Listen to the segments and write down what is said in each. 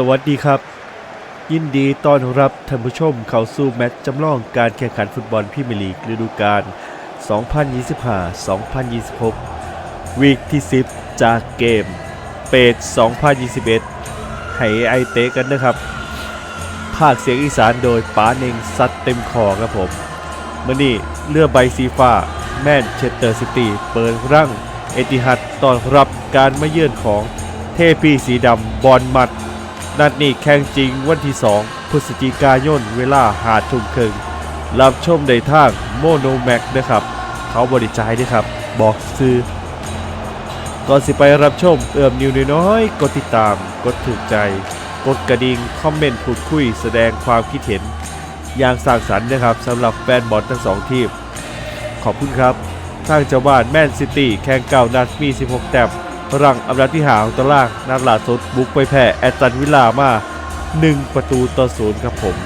สวัสดีครับ ยินดีต้อนรับท่านผู้ชมเข้าสู่แมตช์จำลองการแข่งขันฟุตบอลพรีเมียร์ลีกฤดูกาล 2025-2026 วีคที่ 10 จากเกม เปด2021 ให้ไอเตะกันนะครับ ภาคเสียงอีสานโดยป๋าเน่งซัดเต็มคอครับผมมื่อนี้เรือใบสีฟ้า แมนเชสเตอร์ซิตี้เปิดร่างเอติฮัดต้อนรับการมาเยือนของเทพีสีดำบอลมัด นัดนี้แข่งจริงวันที่ 2 พฤศจิกายนเวลาหาทุ่มครึ่งรับชมได้ทางโมโนแม็กนะครับ เขาบริจายด้วยครับ บอกซื้อก่อนสิไปรับชมเอื้อมนิวน้อยกดติดตาม กดถูกใจ กดกระดิ่งคอมเมนต์พูดคุยแสดงความคิดเห็น อย่างสร้างสรรค์นะครับสำหรับแฟนบอลทั้งสองทีม ขอบคุณครับ ทางเจ้าบ้านแมนซิตี้แข่งเก่านัดมี 16 แต้ม รังอันดับที่หาของตารางนัดล่าสุดบุกไปแพ้แอตตันวิลล่ามา 1 ประตูต่อศูนย์ครับผม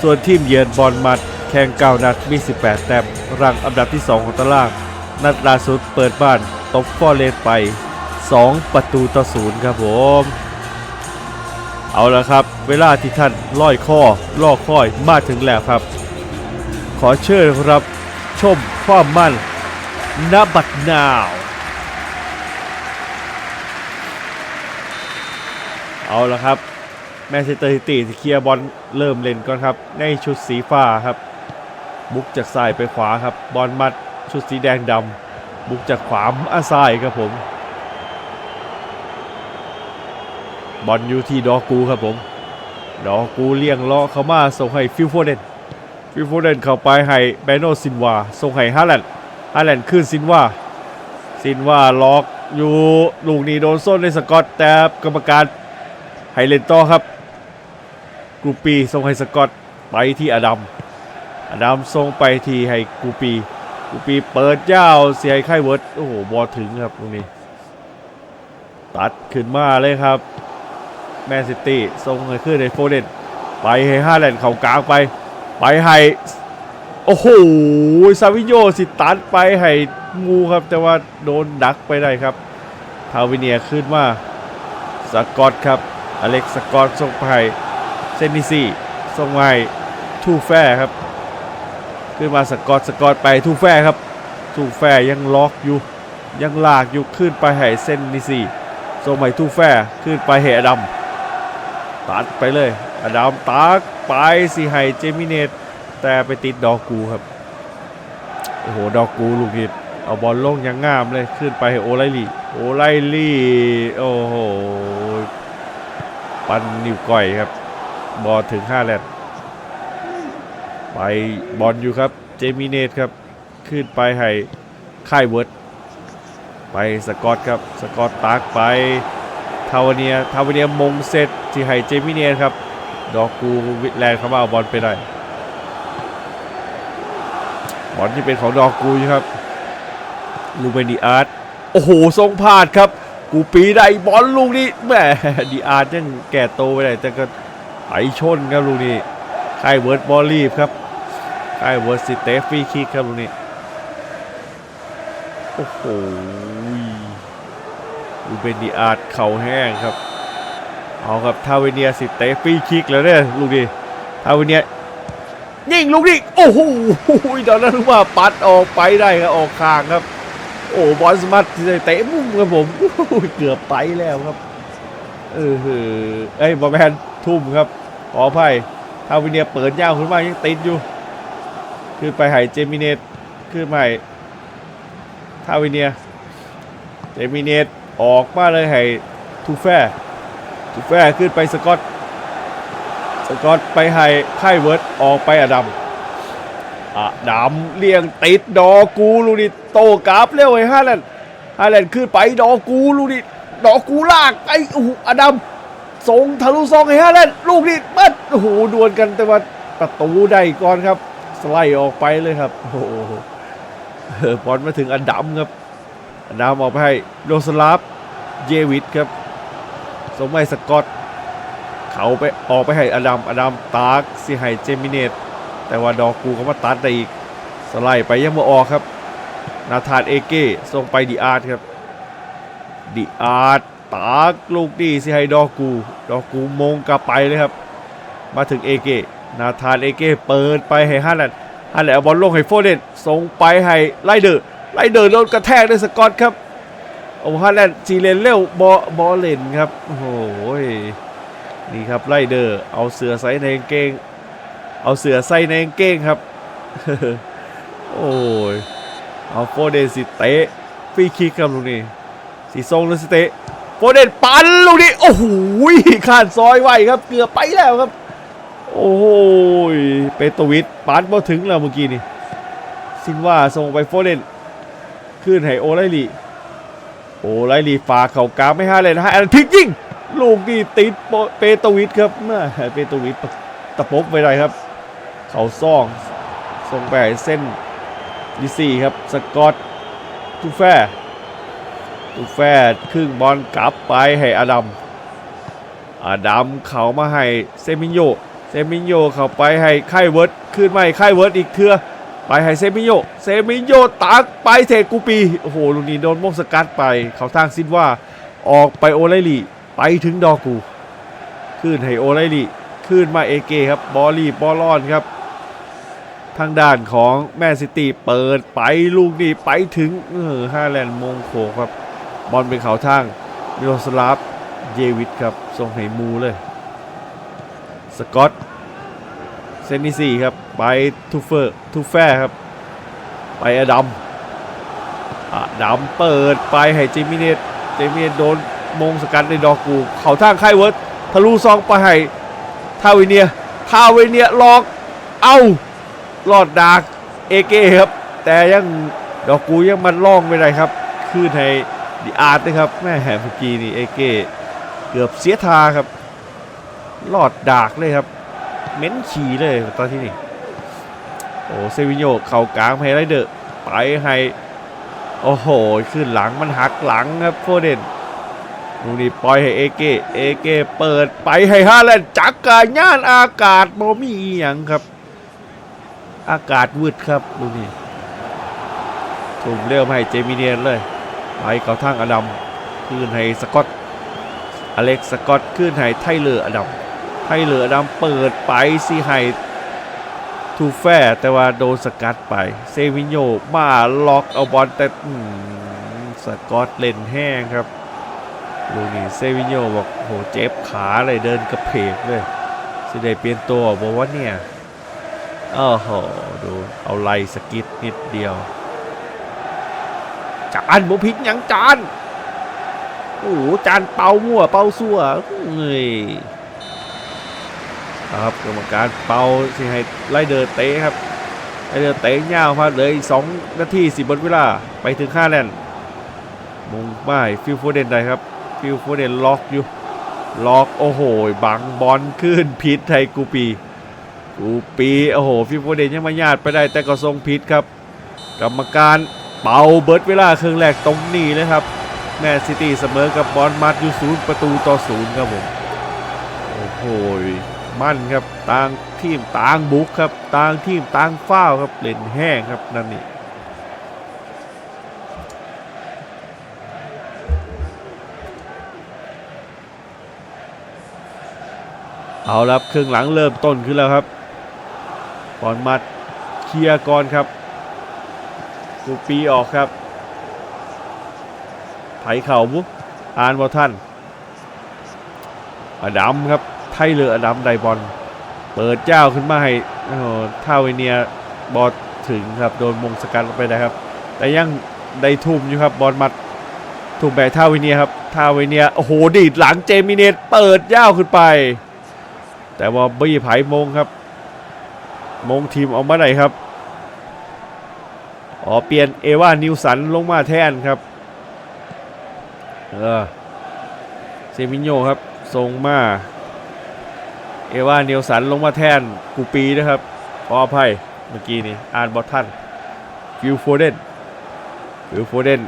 ส่วนทีมเยือนบอลมัดแข่งเก่านัดมี 18 แต้มรังอันดับที่ 2 ของตาราง นัดล่าสุดเปิดบ้านตบฟอร์เรสไป 2 ประตูต่อศูนย์ครับผม เอาละครับ เวลาที่ท่านล่อยข้อล่อค่อยมาถึงแล้วครับ ขอเชิญรับชมความมั่น ณบัดนาว เอาละครับ แมนเชสเตอร์ซิตี้เคลียร์บอลเริ่มเล่นก่อนครับ ในชุดสีฟ้าครับ บุกจากซ้ายไปขวาครับ บอลมัดชุดสีแดงดำบุกจากขวามาซ้ายครับผม บอลอยู่ที่ดอกูครับผม ดอกูเลี้ยงเลาะเข้ามาส่งให้ฟิลโฟเดนฟิลโฟเดนเข้าไปให้แบโนซินวาส่งให้ฮาแลนด์ ฮาแลนด์ขึ้นซินว่าซินว่าล็อกอยู่ลูกนี้โดนส้นในสกอตแต่กรรมการให้เล่นต่อครับกรูปีส่งให้สกอตไปที่อดัมอดัมส่งไปที่ให้กูปีกูปีเปิดยาวเสียไข่เวิร์ดโอ้โหบอลถึงครับตรงนี้ ตัดขึ้นมาเลยครับแมนซิตี้ส่งให้ขึ้นในโฟเดนไปให้ฮาแลนด์เข่ากลางไป ไปให้ โอ้โหซาวิโยสิตัดไปให้งูครับ แต่ว่าโดนดักไปได้ครับ ทาวิเนียขึ้นมาสกอตครับ อเล็กซ์สกอตส่งไปเซนิซี่ส่งไปทูแฟร์ครับ ขึ้นมาสกอตสกอตไปทูแฟร์ครับ ทูแฟร์ยังล็อกอยู่ ยังลากอยู่ขึ้นไปให้เซนนิซี่ส่งไปทูแฟร์ขึ้นไปให้อดัมตัดไปเลยอดัมตักไปสิให้เจมิเนต แต่ไปติดดอกกูครับ โอ้โห ดอกกูลูกนี้เอาบอลลงอยังงามเลยขึ้นไปโอไลลี่ โอไลลี่ โอ้โห ปันนิ้วก้อยครับ บอลถึง5แลนด์ไปบอลอยู่ครับ เจมิเนตครับ ขึ้นไปให้ค่ายเวิร์ดไปสกอตครับ สกอตตักไปทาวเนียทาวเนียมงเซตที่ให้เจมิเนียครับ ดอกกูวิแลนด์เข้ามาเอาบอลไปได้ บอลที่เป็นของดอกกูอยู่ครับลูเบนดีอาร์ตโอ้โหทรงพลาดครับ กูปีได้บอลลูกนี้แหมดีอาร์ตยังแก่โตไปได้แต่ก็ไถชนครับลูกนี้ค่ายเวิร์ดบอลลีฟครับค่ายเวิร์ดสเตฟฟี่คิกครับลูกนี้โอ้โหลูเบนดีอาร์ตเข่าแห้งครับ เอาครับทาเวเนียสิเตะฟรีคิกแล้วเนี่ยลูกนี้ทาเวเนีย ยิงลูกนี้โอ้โหตอนนั้นรู้ว่าปัดออกไปได้ครับออกข้างครับ โอ้บอลสมัตเตะมุมครับผมเกือบไปแล้วครับเออเอ้ยบอลแมนทุ่มครับขออภัยทาเวเนียเปิดยาวขึ้นมายังติดอยู่ขึ้นไปให้เจมิเนตขึ้นไปให้ทาเวเนียเจมิเนตออกมาเลยให้ทูแฟทูแฟขึ้นไปสกอต สกอตไปให้ไข่เวิร์ดออกไปอดัมอดัมเลี้ยงติดดอกูลูกนี้โตกราฟเร็วไอ้ฮาแลนด์ฮาแลนด์ขึ้นไปดอกูลูกนี้ดอกูลากไอ้โอ้โหอดัมส่งทะลุซองให้ฮาแลนด์ลูกนี้มัดโอ้โหดวลกันแต่ว่าประตูได้ก่อนครับสไลด์ออกไปเลยครับโอ้โหเออบอลมาถึงอดัมครับอดัมออกไปให้โรสลาฟเยวิดครับสมัยสกอต เขาไปออกไปให้อดัมอดัมตากสิให้เจมิเนตแต่ว่าดอกกูเขามาตัดได้อีกสไลด์ไปยังมาออกครับ นาธานเอเก้ส่งไปดีอาร์ตครับดีอาร์ตตากลูกดีสิให้ดอกกู ดอกกูมงกลับไปเลยครับ มาถึงเอเกนาธานเอเกเปิดไปให้ฮาแลนด์ฮาแลนด์เอาบอลลงให้โฟเดนส่งไปให้ไลเดอร์ไลเดอร์โดนกระแทกด้วยสกอตครับโอ้ฮาแลนด์จีเลนเร็วบอบอลเลนครับโอ้โห นี่ครับไลเดอร์เอาเสือใส่ในเกง เอาเสือใส่ในเกงครับ โอ้ยเอาโฟเดนสิเตะฟรีคิกครับลูกนี้สีทรงแล้วสิเตะโฟเดนปันลูกนี้โอ้โหขานซอยไว้ครับเกือบไปแล้วครับ โอ้โหเปโตวิทปันมาถึงแล้วเมื่อกี้นี่ซินว่าส่งไปโฟเดนขึ้นให้โอไลลีโอไลลีฝากเข่ากลางไม่ให้เลยนะฮะแอนพลิกยิง ลูกนี่ติดเปโตวิทครับแม่เปโตวิทตะปบไปได้ครับ เขาซ่องส่งไปเส้นดีสี่ครับ สกอตตูแฟร์ตูแฟร์ครึ่งบอลกลับไปให้อดัมอดัมเขามาให้เซมิโยเซมิโยเข้าไปให้ไข่เวิร์ดขึ้นมาให้ไข่เวิร์ดอีกเทือไปให้เซมิโยเซมิโยตักไปเทกูปี โอ้โหลูกนี้โดนโมงสกัดไป เขาทางซิดว่าออกไปโอไลลี ไปถึงดอกูขึ้นให้โอไลลี่ขึ้นมาเอเกครับบอลลีบอลลอนครับ ทางด้านของแมนซิตี้เปิดไปลูกนี้ไปถึงเออฮาแลนด์มงโขครับ บอลเป็นเขาทางมิโลสลาฟเยวิทครับส่งให้มูเลย สกอตเซนิซีครับ ไปทูเฟอร์ทูแฟร์ครับ ไปอดัมอดัมเปิดไปให้เจมิเนตเจมิเนตโดน มงสกัดในดอกกู เขาทางไคเวิร์ดทะลุซองไปให้ทาวิเนียทาวิเนียลอกเอ้ารอดดากเอเกครับ แต่ยังดอกกูยังมันล่องไม่ได้ครับขึ้นให้ดีอาร์ตนะครับแม่แหมเมื่อกี้นี่เอเกเกือบเสียทาครับรอดดากเลยครับเม้นขี่เลยตอนที่นี่โอ้เซวิโยเข่ากลางให้ไรเดอร์ไปให้โอ้โห ขึ้นหลังมันหักหลังครับโฟเดน ดูนี่ปล่อยให้เอเกเอเกเปิดไปให้ฮาแลนด์จักกาย่านอากาศบ่มีอหย่างครับ อากาศวืดครับดูนี่ถูกเรียวให้เจมิเนียนเลยไปเขาทางอดัมขึ้นให้สกอตอเล็กสกอตขึ้นให้ไทเลอร์อดัมไทเลอร์อดัมเปิดไปซีให้ทูแฟร์แต่ว่าโดนสกัดไป เซวิโยมาล็อกเอาบอลแต่สกอตเล่นแห้งครับ ดูนี่เซวิโยบอกโหเจ็บขาเลยเดินกระเพกเลยสิได้เปลี่ยนตัวบอกว่าเนี่ยโอ้โหดูเอาไล่สกิดนิดเดียว จานบุพิกยังจานโอ้โหจานเป่ามั่วเป่าซั่วเฮ้ยครับกรรมการเป่าสิให้ไล่เดินเตะครับไล่เดินเตะยาวมาเลยสองนาทีสิบนเวลาไปถึงห้าแลนด์มุงไม่ฟิลโฟเดนได้ครับ ฟิลโฟเดนล็อกอยู่ ล็อกโอ้โหบังบอลขึ้นพิษไทยกูปี กูปีโอ้โหฟิโฟเดนยังมาญาติไปได้แต่ก็ทรงพิษครับ กรรมการเป่าเบิร์ดเวลาครึ่งแรกตรงนี้เลยครับ แมนซิตี้เสมอกับบอลมัดอยู่ศูนย์ประตูต่อศูนย์ครับผมโอ้โหมั่นครับต่างทีมต่างบุกครับต่างทีมต่างฟ้าครับเล่นแห้งครับนั่นนี่ เอาละครับครึ่งหลังเริ่มต้นขึ้นแล้วครับบอลมัดเคลียร์ก่อนครับกูปีออกครับไถเข่ามุกอานบอลท่านอดัมครับไทเลอร์อดัมไดบอลเปิดเจ้าขึ้นมาให้โอ้โหท่าเวเนียบอลถึงครับโดนมงสกัดไปนะครับ แต่ยังได้ทุ่มอยู่ครับบอลมัดทุ่มแบกท่าเวเนียครับท่าเวเนียโอ้โหดีดหลังเจมิเนตเปิดเจ้าขึ้นไป แต่ว่าบี้ไผ่มงครับ มงทีมออกมาไหนครับอ๋อเปลี่ยนเอวานิวสันลงมาแทนครับเออเซมิโยครับส่งมา เอวานิวสันลงมาแทนกูปีนะครับขออภัยเมื่อกี้นี่อ่านบอทันฟิลโฟเดนฟิลโฟเดน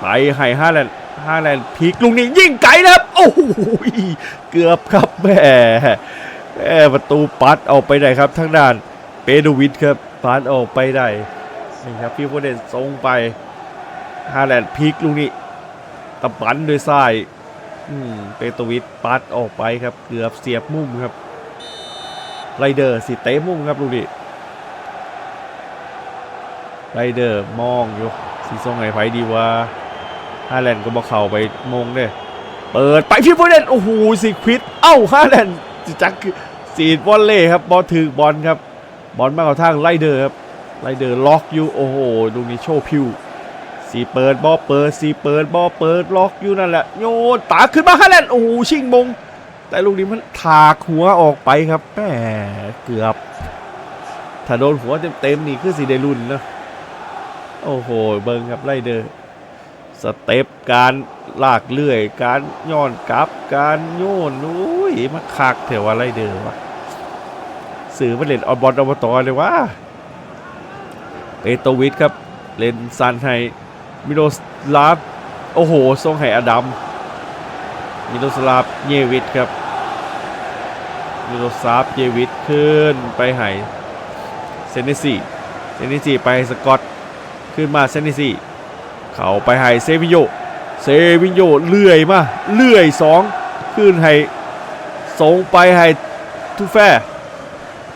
ไปให้ฮาแลนด์ฮาแลนพีกลุงนี้ยิงไกลนะครับ โอ้โหเกือบครับแม่ แหม่ประตูปัดออกไปได้ครับทางด้านเปโดวิดครับปัดออกไปได้นี่ครับฟิลโฟเดนส่งไปฮาแลนด์พีกลุงนี้ตะบันด้วยซ้ายเปโตวิชปัดออกไปครับเกือบเสียบมุมครับไรเดอร์สิเตะมุมครับลูกดิไรเดอร์มองอยู่สีส้มไงไฟดีว่าฮาแลนด์ก็บอกเข่าไปมงเด้เปิดไปพี่โฟเดนโอ้โหสิควิดเอ้าฮาแลนด์ จิจักคือสีดบอลเล่ครับบอลถือบอลครับ บอลมาเข้าทางไรเดอร์ครับไรเดอร์ล็อกอยู่โอ้โหดูนี่โชว์พิวสีเปิดบอเปิดสีเปิดบอเปิดล็อกอยู่นั่นแหละโยนตาขึ้นมาฮาแลนด์โอ้โหชิงมง แต่ลูกนี้มันถากหัวออกไปครับแหมเกือบถ้าโดนหัวเต็มๆนี่คือสีได้รุ่นนะโอ้โหเบิงครับไล่เดอร์สเต็ปการ ลากเลื่อย การย้อนกลับ การโยนอุ้ยมาคักเถอะว่าไล่เดอร์วะสื่อมาเล่นออบอลอบตอเลยว่าเปโตวิทครับ เล่นซันให้มิโรสลาฟโอ้โหทรงให้อดัมมิโรสลาฟเยวิชครับมิโรสลาฟเยวิชขึ้นไปให้เซนเนซีเซนเนซีไปสกอตขึ้นมาเซนเนซีเขาไปให้เซวิโย เซวิโยเลื่อยมาเลื่อยสองขึ้นให้ส่งไปให้ทูแฟ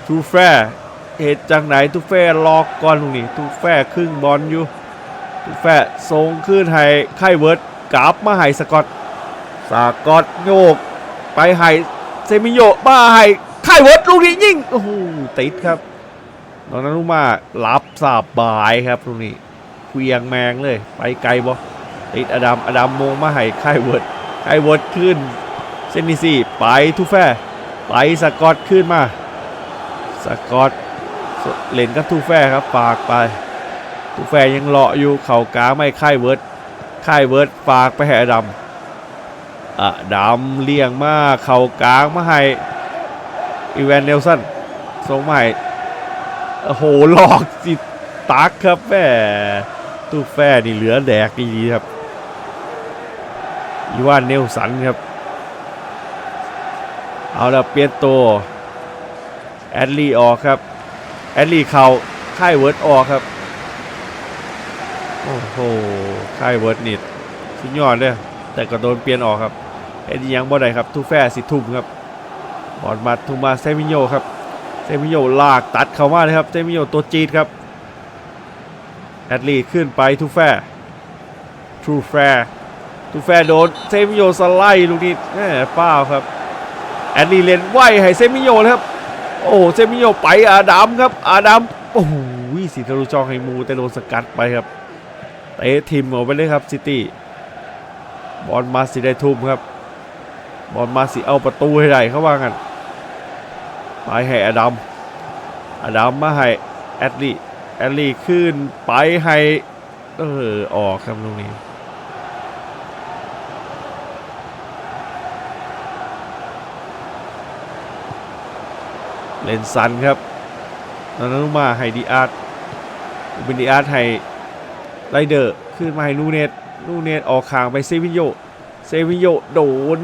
ทูแฟเหตุจากไหนทูแฟลอกก่อนตรงนี้ทูแฟครึ่งบอลอยู่ทูแฟส่งขึ้นให้ไคเวิร์ดกลับมาให้สกอตสกอตโยก ไปให้เซมิโยมาให้ไข่เวิร์ดลูกนี้ยิงโอ้โหติดครับนอกนั้นลูกมารับสาบบายครับลูกนี้เควียงแมงเลย ไปไกลบ่ ติดอดัมอดัมมงมาให้ไข่เวิร์ดไข่เวิร์ดขึ้นเซนนิซี่ไปทูแฟไปสกอตขึ้นมา สกอตเล่นกับทูแฟครับฝากไปทูแฟยังเลาะอยู่เข่ากลางไม่ไข่เวิร์ดไข่เวิร์ดฝากไปให้อดัมอะดำเลี่ยงมาเข่ากลางมาให้อีแวนเนลสันส่งให้โอ้โหหลอกสิตักครับแม่ตู้แฟนี่เหลือแดกดีๆครับ อีวานเนลสันครับ เอาละเปลี่ยนตัว แอดลีออกครับ แอดลีเข่าค่ายเวิร์ดออกครับ โอ้โหค่ายเวิร์ดนี่สุดยอดเลยแต่ก็โดนเปลี่ยนออกครับเอ็ดยังบ่ได้ครับทูแฟสิทุ่มครับบอลมาทูมาเซมิโยครับเซมิโยลากตัดเข้ามาเลยครับเซมิโยตัวจีดครับแอดลีขึ้นไปทูแฟทูแฟ ทูแฟโดนเซมิโยสไลด์ลูกนี้แหมฟ้าวครับ แอดลีเลนไหวให้เซมิโยเลยครับ โอ้เซมิโยไปอาดัมครับ อาดัมโอ้โหสีทะลุจองให้มูแต่โดนสกัดไปครับเตะทีมออกไปเลยครับซิตี้บอลมาสิได้ทุ่มครับ บอลมาสิเอาประตูให้ได้เขาว่ากันไปให้อดัมอดัมมาให้แอดลี่แอดลี่ขึ้นไปให้เออออกครับตรงนี้ เลนสันครับนนนุมาให้ดีอาร์ตเป็นดีอาร์ตให้ไรเดอร์ขึ้นมาให้นูเนตนูเนตออกขางไปเซวิโยเซวิโยโดน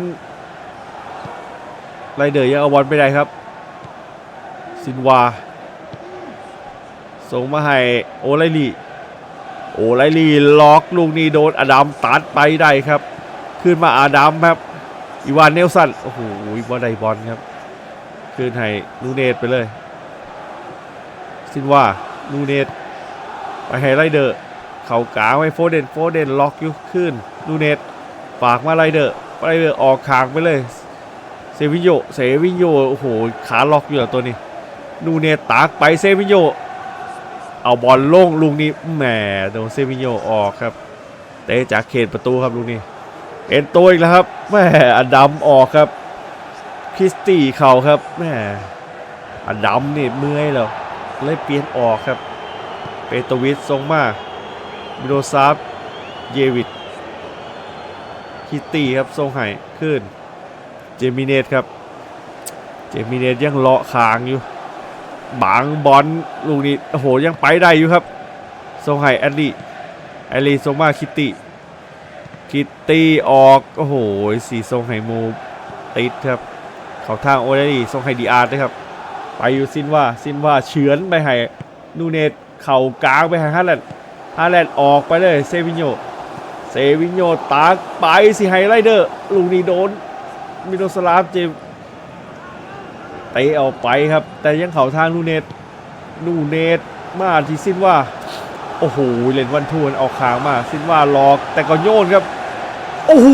ไรเดอร์ยังเอาบอลไปได้ครับ ซินวา ส่งมาให้โอไลลีโอไลลีล็อกลูกนี้โดนอดัมตัดไปได้ครับ ขึ้นมาอาดัมครับอีวานเนลสันโอ้โหบอลไดบอลครับ ขึ้นให้นูเนตไปเลย ซินว่านูเนตไปให้ไรเดอร์เข่ากลางไว้โฟเดนโฟเดนล็อกอยู่ขึ้นนูเนตฝากมาไรเดอร์ไรเดอร์ออกขางไปเลยเซวิโยเซวิโยโอ้โหขาล็อกอยู่ตัวนี้นูเนตตากไปเซวิโยเอาบอลโล่งลูกนี้แหมโดนเซวิโยออกครับเตะจากเขตประตูครับลูกนี้เอ็นตัวอีกแล้วครับแหมอดัมออกครับ ริสตี้เขาครับแหมอดัมนี่เมื่อยแล้วเลยเปลี่ยนออกครับ เปโตวิชทรงมามิโรซาฟเยวิชคิตตี้ครับทรงไห้ขึ้น เจมิเนตครับ เจมิเนตยังเลาะคางอยู่ บางบอลลูกนี้โอ้โหยังไปได้อยู่ครับทรงไห้แอดลี่แอดลี่ทรงมาคิตตี้คิตตี้ออก โอ้โหสีทรงไห้มูติดครับ เขาทางโอเดลี่ทรงไห้ดีอาร์ด้วยครับ ไปอยู่ซินว่าซินว่าเฉือนไปให้นูเนตเข่ากลางไปให้ฮาแลนด์ฮาแลนด์ออกไปเลยเซวิโยเซวินโยตากไปสิไฮไรเดอร์ลูกนี้โดนมิโนสลาฟเจมเตะออกไปครับ แต่ยังเข่าทางนูเนตนูเนตมาที่สิ้นว่าโอ้โหเลนวันทูนออกขางมาสิ้นว่าหลอกแต่ก็โยนครับ โอ้โห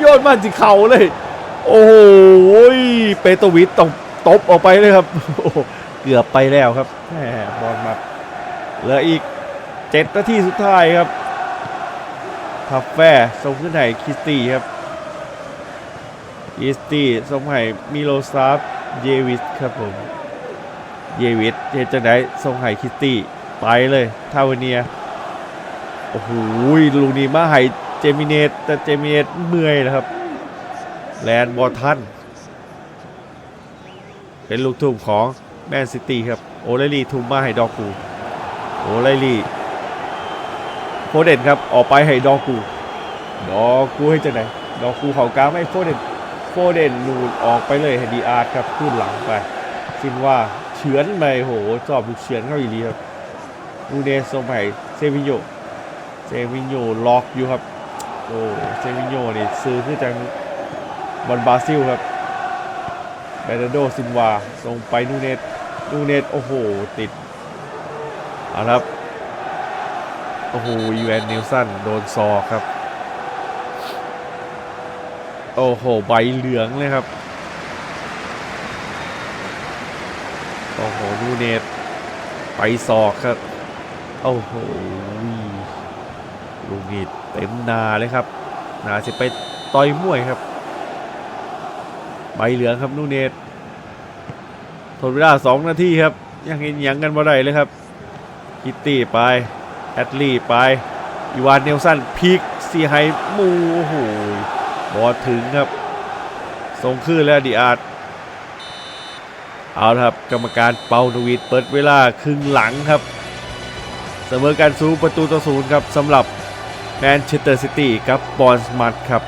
โยนมาที่เข่าเลย โอ้โหเปโตวิทต้องตบออกไปเลยครับเกือบไปแล้วครับแหมบอลมาเหลืออีกเจ็ดนาทีสุดท้ายครับทัฟแฟส่งขึ้นไหนคิสตี้ครับอีสตี้ส่งให้มิโลซาฟเยวิสครับผมเยวิสเฮดจังไดส่งให้คิสตี้ไปเลยทาวเนียโอ้โหลูกนี้มาให้เจมิเนตแต่เจมิเนตเมื่อยนะครับ แลนด์บอลทันเป็นลูกทุ่มของแมนซิตี้ครับ โอไลลีทุ่มมาให้ดอกูโอไลลีโฟเดนครับออกไปให้ดอกูดอกูให้จังไหนดอกูเขากลางไม่โฟเดนโฟเดนนูนออกไปเลยให้ดีอาร์ตครับขึ้นหลังไปซินว่าเฉือนไปโหจอบลูกเฉือนเข้าอีกทีครับนูเนสส่งไปให้เซวินโยเซวินโยล็อกอยู่ครับโอ้เซวินโยนี่ซื้อขึ้นจาก บอลบราซิลครับเบรนโดซินวาส่งไปนูเนสนูเนสโอ้โห ติดเอาละครับ โอ้โหอีแวนนิลสันโดนซอกครับ โอ้โห ใบเหลืองเลยครับ โอ้โหนูเนตไปศอกครับ โอ้โหลูกนี้เต็มนาเลยครับ นาจะไปต่อยมวยครับ ใบเหลืองครับนูเนตทนเวลาสองนาทีครับ ยังเห็นยังกันบ่ได้เลยครับคิตตี้ไปแอดลี่ไปอีวานเนลสันพีกซีไฮมูโอ้โหบอลถึงครับส่งขึ้นแล้วดีอาร์ตเอาละครับกรรมการเปานวิดเปิดเวลาครึ่งหลังครับ เสมอกันสูประตูต่อศูนย์ครับสำหรับแมนเชสเตอร์ซิตี้กับบอลสมัตครับ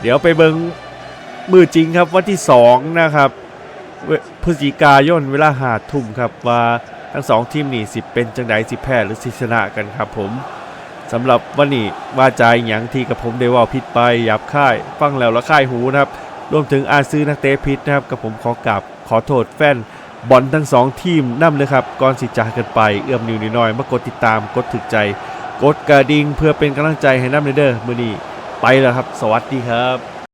เดี๋ยวไปเบิง มือจริงครับวันที่ 2 นะครับเวพฤศจิกายนเวลาหาทุ่มครับว่าทั้งสองทีมนี่สิเป็นจังไดสิแพ้หรือสิชนะกันครับผมสำหรับวันนี้ว่าใจายหยังที่กับผมได้ว่าผิดไปหยาบค่ายฟังแล้วละค่ายหูนะครับรวมถึงอาซื้อนักเตะผิดนะครับกับผมขอกราบขอโทษแฟนบอลทั้งสองทีมนำเลยครับก่อนสิจากกันไปเอื้อมนิวนิดหน่อยมากดติดตามกดถึกใจ กดกระดิ่งเพื่อเป็นกำลังใจให้น้ำเด้อมือนี้ไปแล้วครับ สวัสดีครับ